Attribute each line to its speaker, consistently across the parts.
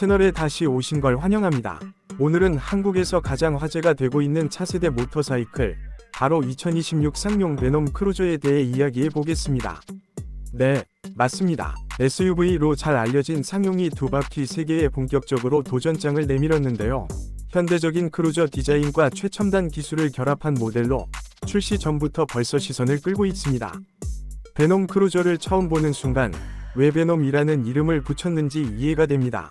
Speaker 1: 채널에 다시 오신 걸 환영합니다. 오늘은 한국에서 가장 화제가 되고 있는 차세대 모터사이클, 바로 2026 쌍용 베놈 크루저에 대해 이야기해 보겠습니다. 네, 맞습니다. SUV로 잘 알려진 상용이 두 바퀴 세개에 본격적으로 도전장을 내밀었는데요. 현대적인 크루저 디자인과 최첨단 기술을 결합한 모델로 출시 전부터 벌써 시선을 끌고 있습니다. 베놈 크루저를 처음 보는 순간 왜 베놈이라는 이름을 붙였는지 이해가 됩니다.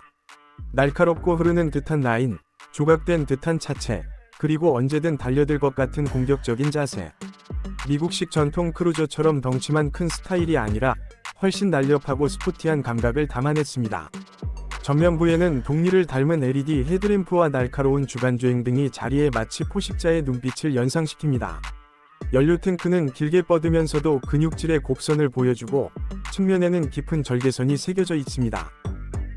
Speaker 1: 날카롭고 흐르는 듯한 라인, 조각된 듯한 차체, 그리고 언제든 달려들 것 같은 공격적인 자세. 미국식 전통 크루저처럼 덩치만 큰 스타일이 아니라 훨씬 날렵하고 스포티한 감각을 담아냈습니다. 전면부에는 동리를 닮은 LED 헤드램프와 날카로운 주간주행 등이 자리에 마치 포식자의 눈빛을 연상시킵니다. 연료 탱크는 길게 뻗으면서도 근육질의 곡선을 보여주고 측면에는 깊은 절개선이 새겨져 있습니다.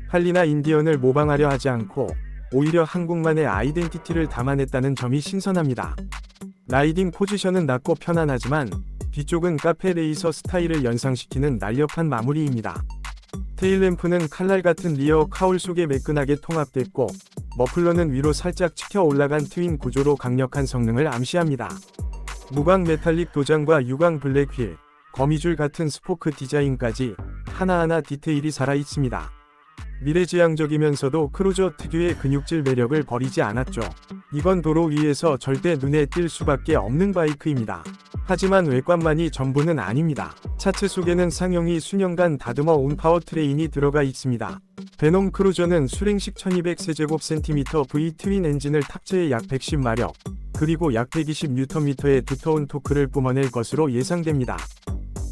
Speaker 1: 할리나 인디언을 모방하려 하지 않고 오히려 한국만의 아이덴티티를 담아냈다는 점이 신선합니다. 라이딩 포지션은 낮고 편안하지만 뒤쪽은 카페 레이서 스타일을 연상시키는 날렵한 마무리입니다. 테일램프는 칼날 같은 리어 카울 속에 매끈하게 통합됐고 머플러는 위로 살짝 치켜 올라간 트윈 구조로 강력한 성능을 암시합니다. 무광 메탈릭 도장과 유광 블랙 휠, 거미줄 같은 스포크 디자인까지 하나하나 디테일이 살아 있습니다. 미래지향적이면서도 크루저 특유의 근육질 매력을 버리지 않았죠. 이건 도로 위에서 절대 눈에 띌 수밖에 없는 바이크입니다. 하지만 외관만이 전부는 아닙니다. 차체 속에는 상용이 수년간 다듬어 온 파워트레인이 들어가 있습니다. 베놈 크루저는 수랭식 1200세제곱센티미터 V 트윈 엔진을 탑재해 약 110마력, 그리고 약 120Nm의 두터운 토크를 뿜어낼 것으로 예상됩니다.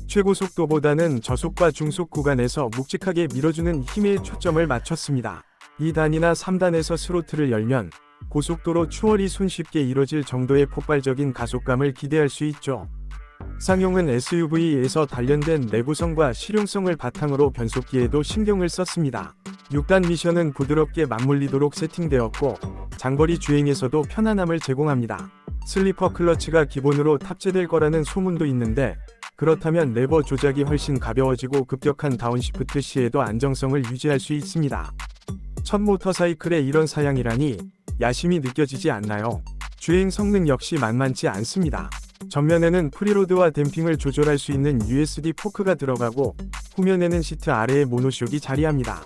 Speaker 1: 최고 속도보다는 저속과 중속 구간에서 묵직하게 밀어주는 힘에 초점을 맞췄습니다. 2단이나 3단에서 스로틀을 열면 고속도로 추월이 손쉽게 이뤄질 정도의 폭발적인 가속감을 기대할 수 있죠. 상용은 SUV에서 단련된 내구성과 실용성을 바탕으로 변속기에도 신경을 썼습니다. 6단 미션은 부드럽게 맞물리도록 세팅되었고 장거리 주행에서도 편안함을 제공합니다. 슬리퍼 클러치가 기본으로 탑재될 거라는 소문도 있는데 그렇다면 레버 조작이 훨씬 가벼워지고 급격한 다운시프트 시에도 안정성을 유지할 수 있습니다. 첫 모터사이클에 이런 사양이라니 야심이 느껴지지 않나요? 주행 성능 역시 만만치 않습니다. 전면에는 프리로드와 댐핑을 조절할 수 있는 USD 포크가 들어가고 후면에는 시트 아래에 모노쇼기 자리합니다.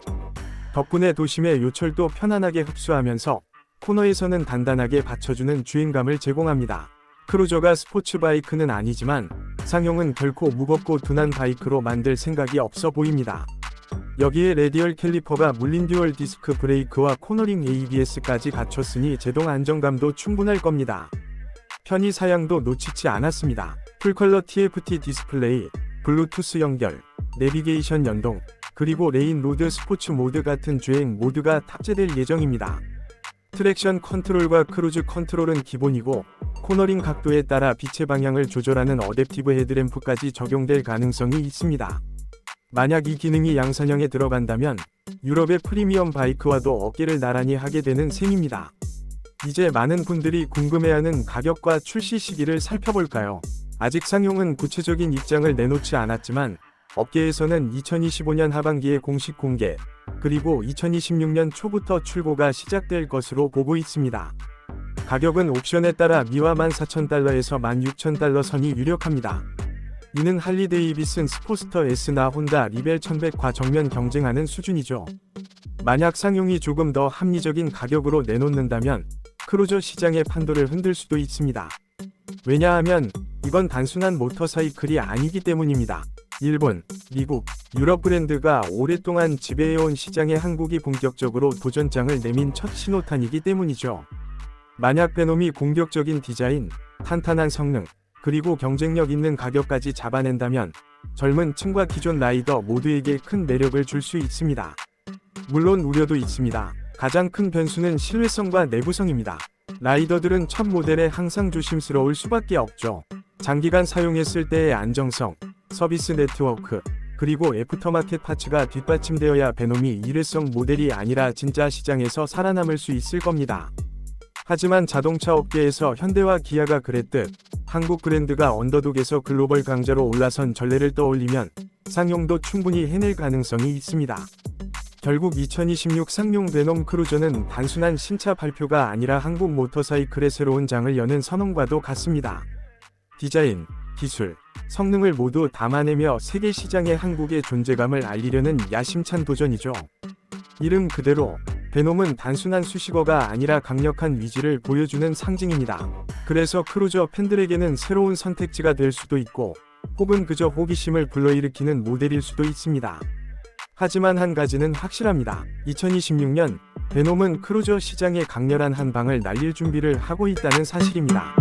Speaker 1: 덕분에 도심의 요철도 편안하게 흡수하면서 코너에서는 단단하게 받쳐주는 주행감을 제공합니다. 크루저가 스포츠 바이크는 아니지만 상용은 결코 무겁고 둔한 바이크로 만들 생각이 없어 보입니다. 여기에 레디얼 캘리퍼가 물린 듀얼 디스크 브레이크와 코너링 ABS까지 갖췄으니 제동 안정감도 충분할 겁니다. 편의 사양도 놓치지 않았습니다. 풀컬러 TFT 디스플레이, 블루투스 연결, 내비게이션 연동, 그리고 레인 로드 스포츠 모드 같은 주행 모드가 탑재될 예정입니다. 트랙션 컨트롤과 크루즈 컨트롤은 기본이고 코너링 각도에 따라 빛의 방향을 조절하는 어댑티브 헤드램프까지 적용될 가능성이 있습니다. 만약 이 기능이 양산형에 들어간다면 유럽의 프리미엄 바이크와도 어깨를 나란히 하게 되는 셈입니다. 이제 많은 분들이 궁금해하는 가격과 출시 시기를 살펴볼까요? 아직 상용은 구체적인 입장을 내놓지 않았지만 업계에서는 2025년 하반기에 공식 공개, 그리고 2026년 초부터 출고가 시작될 것으로 보고 있습니다. 가격은 옵션에 따라 미화 14,000달러에서 16,000달러 선이 유력합니다. 이는 할리 데이비슨 스포스터 S나 혼다 리벨 1100과 정면 경쟁하는 수준이죠. 만약 상용이 조금 더 합리적인 가격으로 내놓는다면 크루저 시장의 판도를 흔들 수도 있습니다. 왜냐하면 이건 단순한 모터사이클이 아니기 때문입니다. 일본, 미국, 유럽 브랜드가 오랫동안 지배해온 시장에 한국이 본격적으로 도전장을 내민 첫 신호탄이기 때문이죠. 만약 베놈이 공격적인 디자인, 탄탄한 성능, 그리고 경쟁력 있는 가격까지 잡아낸다면 젊은 층과 기존 라이더 모두에게 큰 매력을 줄 수 있습니다. 물론 우려도 있습니다. 가장 큰 변수는 실외성과 내구성입니다. 라이더들은 첫 모델에 항상 조심스러울 수밖에 없죠. 장기간 사용했을 때의 안정성, 서비스 네트워크, 그리고 애프터마켓 파츠가 뒷받침되어야 베놈이 일회성 모델이 아니라 진짜 시장에서 살아남을 수 있을 겁니다. 하지만 자동차 업계에서 현대와 기아가 그랬듯 한국 브랜드가 언더독에서 글로벌 강자로 올라선 전례를 떠올리면 상용도 충분히 해낼 가능성이 있습니다. 결국 2026 상용 베놈 크루저는 단순한 신차 발표가 아니라 한국 모터사이클의 새로운 장을 여는 선언과도 같습니다. 디자인, 기술, 성능을 모두 담아내며 세계 시장에 한국의 존재감을 알리려는 야심찬 도전이죠. 이름 그대로 베놈은 단순한 수식어가 아니라 강력한 위지를 보여주는 상징입니다. 그래서 크루저 팬들에게는 새로운 선택지가 될 수도 있고 혹은 그저 호기심을 불러일으키는 모델일 수도 있습니다. 하지만 한 가지는 확실합니다. 2026년 베놈은 크루저 시장에 강렬한 한 방을 날릴 준비를 하고 있다는 사실입니다.